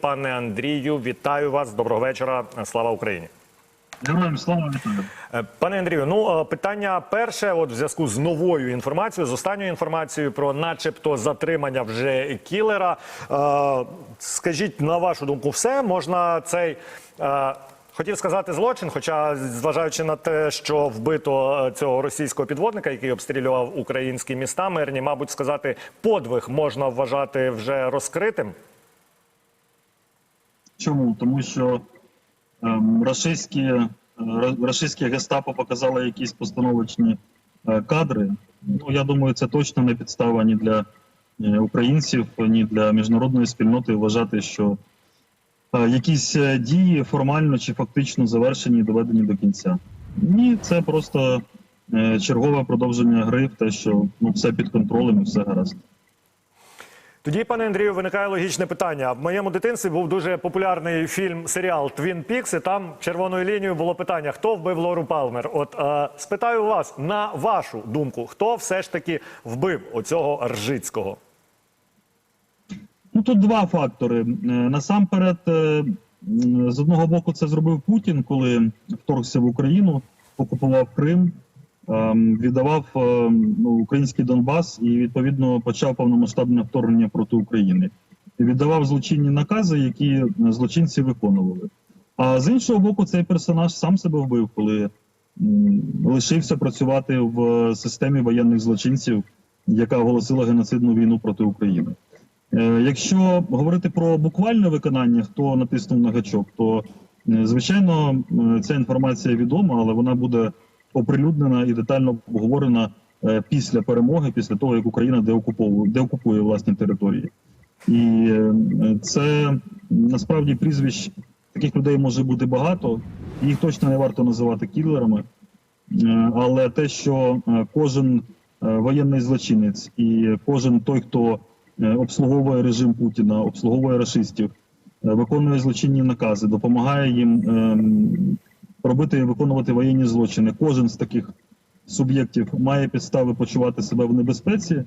Пане Андрію, вітаю вас. Доброго вечора. Слава Україні. Героям слава вітаю. Е, Пане Андрію, ну е, питання перше, от в зв'язку з новою інформацією, з останньою інформацією про, начебто, затримання вже кілера. Е, Скажіть на вашу думку, все можна цей. Хотів сказати злочин, хоча зважаючи на те, що вбито цього російського підводника, який обстрілював українські міста, мирні, мабуть, сказати, подвиг можна вважати вже розкритим. Чому? Тому що ем, рашистські, е, ра- рашистське гестапо показало якісь постановочні е, кадри. Ну, я думаю, це точно не підстава ні для е, українців, ні для міжнародної спільноти вважати, що е, якісь е, дії формально чи фактично завершені і доведені до кінця. Ні, це просто е, чергове продовження гри в те, що ну, все під контролем і все гаразд. Тоді, пане Андрію, виникає логічне питання. В моєму дитинстві був дуже популярний фільм, серіал Твін Пікс, і там червоною лінією було питання: хто вбив Лору Палмер? От е, спитаю вас, на вашу думку, хто все ж таки вбив оцього Ржицького? Ну тут два фактори. Е, Насамперед, е, з одного боку, це зробив Путін, коли вторгся в Україну, окупував Крим, віддавав е, ну, український Донбас і відповідно почав повномасштабне вторгнення проти України. І Віддавав злочинні накази, які е, злочинці виконували. А з іншого боку, цей персонаж сам себе вбив, коли лишився працювати в системі воєнних злочинців, яка оголосила геноцидну війну проти України. Е, Якщо говорити про буквальне виконання, хто натиснув на гачок, то е, звичайно е, ця інформація відома, але вона буде оприлюднена і детально обговорена е, після перемоги, після того як Україна деокупує власні території. І е, це насправді прізвищ таких людей може бути багато. Їх точно не варто називати кілерами. Е, Але те, що кожен воєнний злочинець і кожен той, хто обслуговує режим Путіна, обслуговує расистів, виконує злочинні накази, допомагає їм ем, робити і виконувати воєнні злочини. Кожен з таких суб'єктів має підстави почувати себе в небезпеці,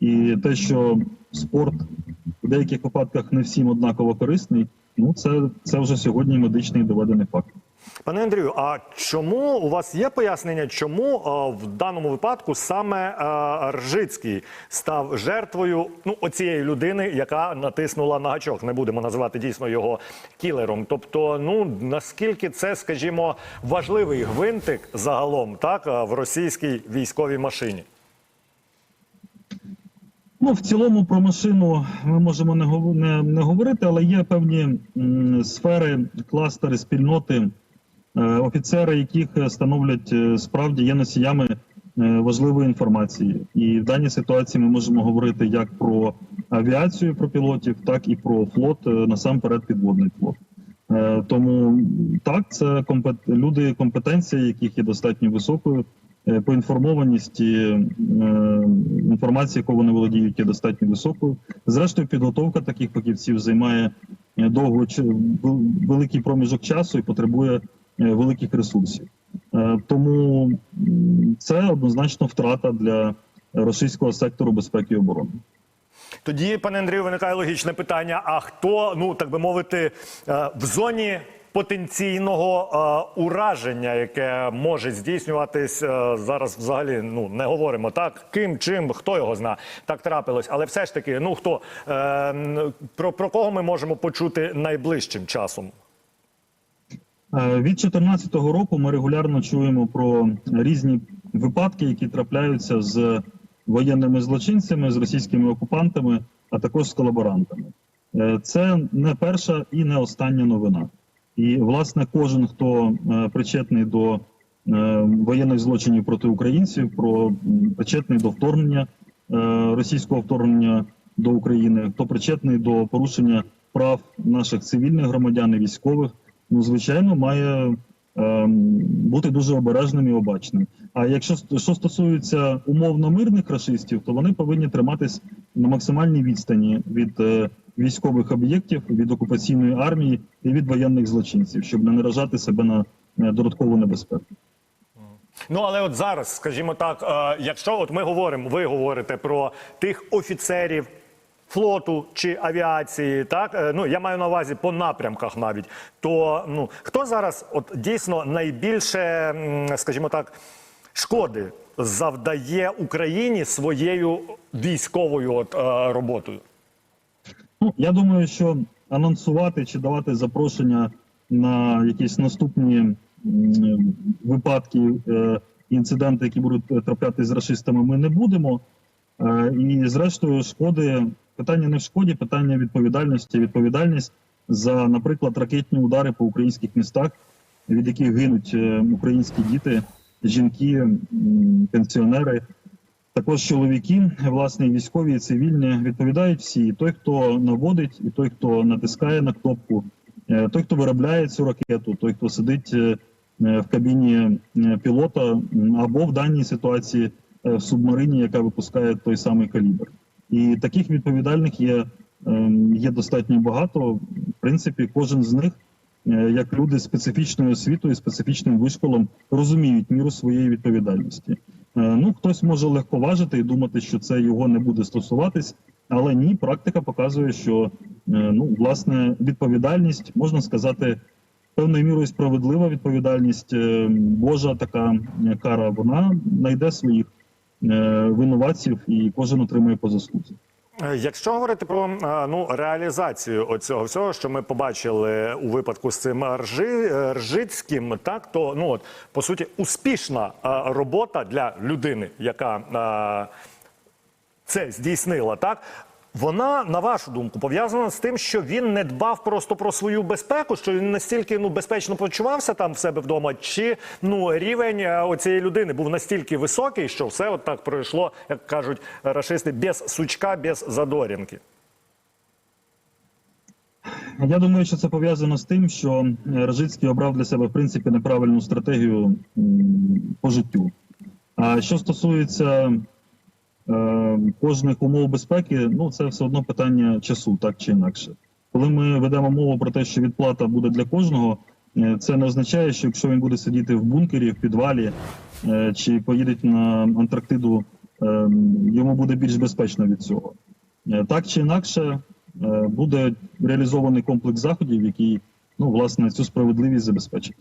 і те, що спорт в деяких випадках не всім однаково корисний, ну це, це вже сьогодні медичний доведений факт. Пане Андрію, а чому у вас є пояснення, чому е, в даному випадку саме е, Ржицький став жертвою ну оцієї людини, яка натиснула на гачок? Не будемо називати дійсно його кілером. Тобто, ну наскільки це, скажімо, важливий гвинтик загалом, так е, в російській військовій машині? Ну, в цілому про машину ми можемо не, не, не говорити, але є певні м, сфери, кластери, спільноти, офіцери, яких е, становлять е, справді є носіями е, важливої інформації. І в даній ситуації ми можемо говорити як про авіацію, про пілотів, так і про флот, е, насамперед підводний флот. Е, Тому так, це люди, компетенція, яких є достатньо високою. е, Поінформованість і е, яку вони володіють, є достатньо високою. Зрештою, підготовка таких фахівців займає е, довго великий проміжок часу і потребує е, великих ресурсів. Е, Тому це однозначно втрата для російського сектору безпеки і оборони. Тоді, пане Андрію, виникає логічне питання: а хто, ну так би мовити, е, в зоні потенційного е, ураження, яке може здійснюватись е, зараз, взагалі, ну не говоримо так, ким, чим, хто його зна, так трапилось. Але все ж таки, ну хто е, про, про кого ми можемо почути найближчим часом? Е, Від 2014 року ми регулярно чуємо про різні випадки, які трапляються з воєнними злочинцями, з російськими окупантами, а також з колаборантами. Е, Це не перша і не остання новина. І власне кожен, хто е, причетний до воєнних злочинів проти українців, про причетний до вторгнення російського вторгнення до України, хто причетний до порушення прав наших цивільних громадян і військових, ну звичайно, має ем, бути дуже обережним і обачним. А якщо що стосується умовно мирних рашистів, то вони повинні триматись на максимальній відстані від е, військових об'єктів, від окупаційної армії і від воєнних злочинців, щоб не наражати себе на е, додаткову небезпеку. Ну але от зараз, скажімо так, е, якщо от ми говоримо, ви говорите про тих офіцерів. Флоту чи авіації, так е, ну я маю на увазі по напрямках навіть. То ну хто зараз, от дійсно найбільше, скажімо так, шкоди завдає Україні своєю військовою от, е, роботою? Ну, я думаю, що анонсувати чи давати запрошення на якісь наступні випадки, е, інциденти, які будуть траплятися з расистами, ми не будемо. І зрештою, шкоди питання не в шкоді, питання відповідальності. Відповідальність за, наприклад, ракетні удари по українських містах, від яких гинуть е, українські діти, жінки, пенсіонери. Також чоловіки, власне, військові і цивільні відповідають всі: І той, хто наводить, і той, хто натискає на кнопку, е, той, хто виробляє цю ракету, той, хто сидить е, в кабіні пілота, або в даній ситуації в субмарині, яка випускає той самий калібр. І таких відповідальних є, ем, є достатньо багато. В принципі, кожен з них, е, як люди з специфічною освітою, специфічним вишколом, розуміють міру своєї відповідальності. Е, Ну, хтось може легковажити і думати, що це його не буде стосуватись, але ні, практика показує, що е, ну, власне відповідальність можна сказати. Певною мірою справедлива відповідальність, е, Божа така кара, вона знайде своїх винуватців і кожен отримує по заслузі. Е, Якщо говорити про е, ну реалізацію оцього всього, що ми побачили у випадку з цим Ржи, е, Ржицьким, так то ну от по суті успішна е, робота для людини, яка е, це здійснила, так. Вона, на вашу думку, пов'язана з тим, що він не дбав просто про свою безпеку, що він настільки ну безпечно почувався там в себе вдома, чи ну рівень е, оцієї людини був настільки високий, що все от так пройшло, як кажуть рашисти, без сучка, без задорінки. Я думаю, що це пов'язано з тим, що е, Рожицький обрав для себе в принципі неправильну стратегію по життю. А що стосується е, кожних умов безпеки, ну це все одно питання часу, так чи інакше. Коли ми ведемо мову про те, що відплата буде для кожного, е, це не означає, що якщо він буде сидіти в бункері, в підвалі е, чи поїде на Антарктиду, е, йому буде більш безпечно від цього. Е, Так чи інакше, е, буде реалізований комплекс заходів, який ну власне цю справедливість забезпечить.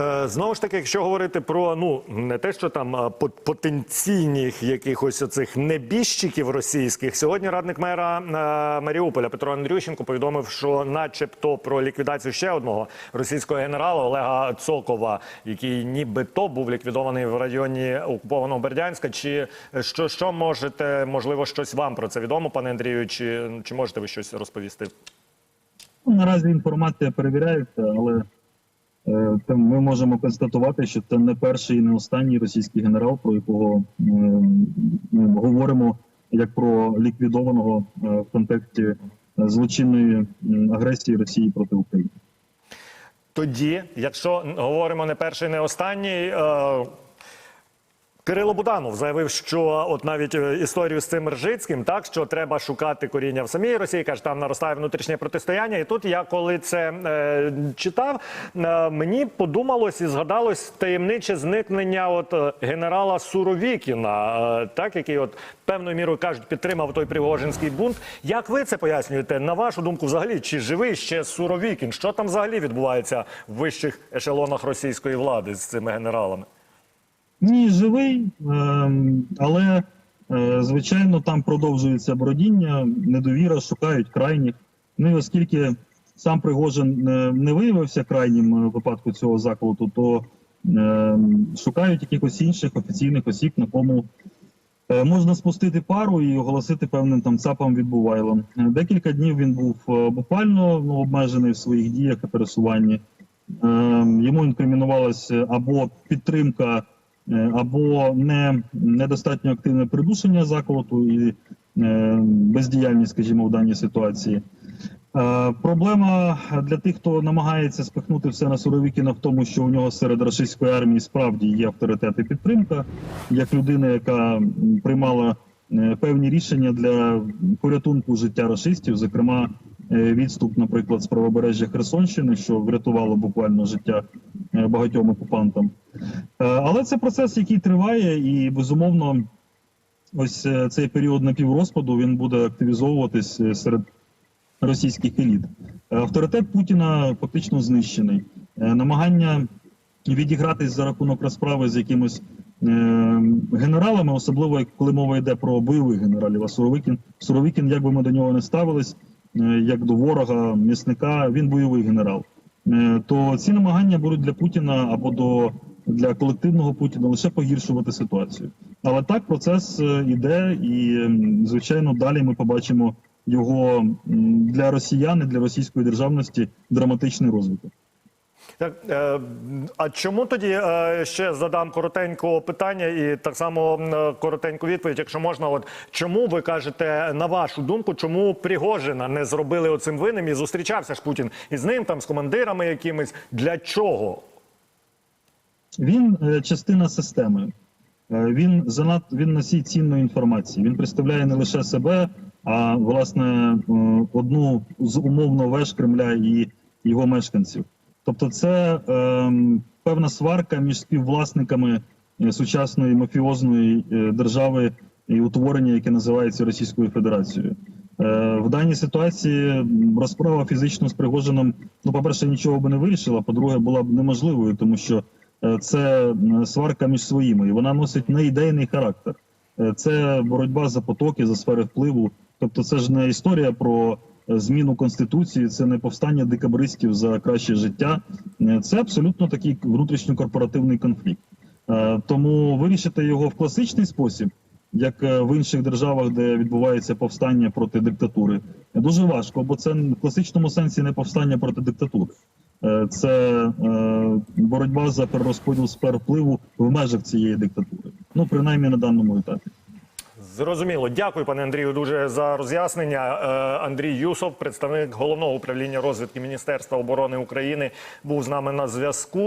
Е, Знову ж таки, якщо говорити про ну не те, що там потенційних якихось оцих небіжчиків російських, сьогодні радник мера е, Маріуполя Петро Андрющенко повідомив, що, начебто, про ліквідацію ще одного російського генерала Олега Цокова, який нібито був ліквідований в районі окупованого Бердянська. Чи е, що, що можете, можливо, щось вам про це відомо, пане Андрію? Чи, чи можете ви щось розповісти? Ну, наразі інформація перевіряється, але ми можемо констатувати, що це не перший і не останній російський генерал, про якого е, ми говоримо як про ліквідованого е, в контексті е, злочинної агресії Росії проти України. Тоді, якщо говоримо не перший, не останній. Кирило Буданов заявив, що от навіть е, історію з цим Ржицьким, так що треба шукати коріння в самій Росії, каже, там наростає внутрішнє протистояння. І тут я коли це е, читав, е, мені подумалось і згадалось таємниче зникнення от е, генерала Суровікіна, е, так який от певною мірою кажуть, підтримав той Пригожинський бунт. Як ви це пояснюєте? На вашу думку, взагалі, чи живий ще Суровікін? Що там взагалі відбувається в вищих ешелонах російської влади з цими генералами? Ні, живий, ем, але е, звичайно там продовжується бродіння, недовіра, шукають крайніх. Ну і оскільки сам Пригожин е, не виявився крайнім е, випадку цього заколоту, то е, шукають якихось інших офіційних осіб, на кому можна спустити пару і оголосити певним там ЦАПом відбувайлом. Декілька днів він був буквально ну, обмежений в своїх діях і пересуванні. Е, Йому інкримінувалася або підтримка або не недостатньо активне придушення заколоту і е, бездіяльність, скажімо, в даній ситуації. Е, Проблема для тих, хто намагається спихнути все на Суровікіна в тому, що у нього серед російської армії справді є авторитет і підтримка, як людина, яка приймала е, певні рішення для порятунку життя рашистів, зокрема е, відступ, наприклад, з правобережжя Херсонщини, що врятувало буквально життя е, багатьом окупантам. Е, Але це процес, який триває, і безумовно ось е, цей період напіврозпаду він буде активізовуватись е, серед російських еліт. Е, Авторитет Путіна фактично знищений. Е, Намагання відігратись за рахунок розправи з якимось е, генералами, особливо коли мова йде про бойових генералів. А Суровикін, Суровикін, як би ми до нього не ставились, е, як до ворога, м'ясника, він бойовий генерал. Е, То ці намагання будуть для Путіна або до для колективного Путіна лише погіршувати ситуацію. Але так процес е, іде, і звичайно, далі ми побачимо його для росіян і для російської державності драматичний розвиток. Так, е, а чому тоді е, ще задам коротенько питання і так само е, коротеньку відповідь, якщо можна, от чому ви кажете, на вашу думку, чому Пригожина не зробили оцим винним і зустрічався ж Путін із ним, там з командирами якимись? Для чого? Він е, частина системи. Е, Він занад він носій цінної інформації. Він представляє не лише себе, а власне е, одну з умовно веж Кремля і його мешканців. Тобто, це е, певна сварка між співвласниками е, сучасної мафіозної е, держави і утворення, яке називається Російською Федерацією. Е, В даній ситуації розправа фізично з Пригожином, ну, по-перше, нічого би не вирішила, по-друге, була б неможливою, тому що е, це сварка між своїми, і вона носить не ідейний характер. Це боротьба за потоки, за сфери впливу. Тобто, це ж не історія про зміну конституції, це не повстання декабристів за краще життя. Е, Це абсолютно такий внутрішньокорпоративний конфлікт. Е, Тому вирішити його в класичний спосіб, як е, в інших державах, де відбувається повстання проти диктатури, дуже важко, бо це в класичному сенсі не повстання проти диктатури. Це боротьба за перерозподіл сфер впливу в межах цієї диктатури. Ну, принаймні на даному етапі. Зрозуміло. Дякую, пане Андрію, дуже за роз'яснення. Е, Андрій Юсов, представник головного управління розвідки Міністерства оборони України, був з нами на зв'язку.